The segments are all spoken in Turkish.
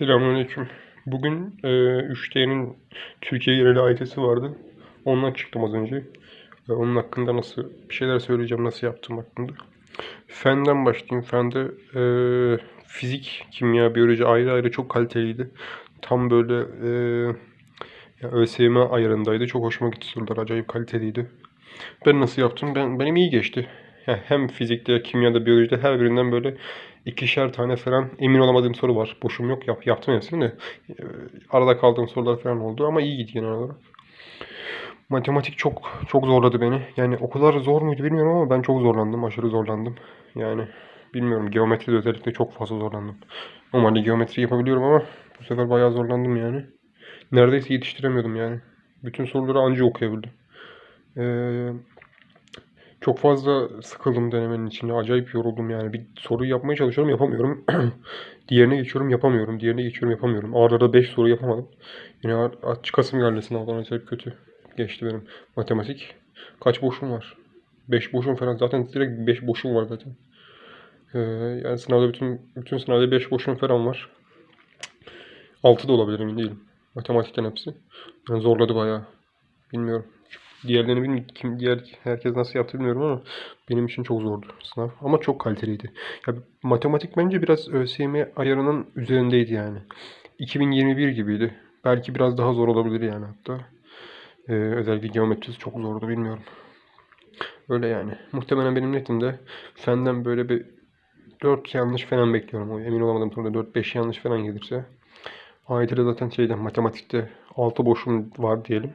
Selamünaleyküm. Bugün e, 3D'nin Türkiye yereli AYT'si vardı. Ondan çıktım az önce. E, onun hakkında nasıl bir şeyler söyleyeceğim nasıl yaptım hakkında. Fenden başlayayım. Fende e, fizik, kimya, biyoloji ayrı ayrı çok kaliteliydi. Tam böyle e, ya ÖSYM ayarındaydı. Çok hoşuma gitti sorular. Acayip kaliteliydi. Ben nasıl yaptım? Ben benim iyi geçti. Hem fizikte, kimyada, biyolojide her birinden böyle ikişer tane falan emin olamadığım soru var. Boşum yok. Yap, yaptım hepsini de. Ee, arada kaldığım sorular falan oldu ama iyi gitti genel olarak. Matematik çok çok zorladı beni. Yani o kadar zor muydu bilmiyorum ama ben çok zorlandım. Aşırı zorlandım. Yani bilmiyorum geometride özellikle çok fazla zorlandım. Normalde geometri yapabiliyorum ama bu sefer bayağı zorlandım yani. Neredeyse yetiştiremiyordum yani. Bütün soruları anca okuyabildim. Ee, çok fazla sıkıldım denemenin içinde. Acayip yoruldum yani. Bir soruyu yapmaya çalışıyorum yapamıyorum. Diğerine geçiyorum yapamıyorum. Diğerine geçiyorum yapamıyorum. Arada 5 soru yapamadım. Yine çıkasım geldi sınavdan. Acayip kötü geçti benim matematik. Kaç boşum var? 5 boşum falan. Zaten direkt 5 boşum var zaten. Ee, yani sınavda bütün bütün sınavda 5 boşum falan var. 6 da olabilir emin değilim. Matematikten hepsi. Yani zorladı bayağı. Bilmiyorum. Diğerlerini bilmiyorum. Kim, diğer herkes nasıl yaptı bilmiyorum ama benim için çok zordu sınav. Ama çok kaliteliydi. Ya, matematik bence biraz ÖSYM ayarının üzerindeydi yani. 2021 gibiydi. Belki biraz daha zor olabilir yani hatta. Ee, özellikle geometrisi çok zordu bilmiyorum. Öyle yani. Muhtemelen benim netimde fenden böyle bir 4 yanlış falan bekliyorum. Emin olamadım soruda 4-5 yanlış falan gelirse. AYT'de zaten şeyden matematikte 6 boşum var diyelim.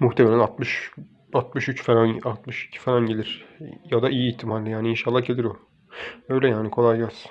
Muhtemelen 60 63 falan 62 falan gelir. Ya da iyi ihtimalle yani inşallah gelir o. Öyle yani kolay gelsin.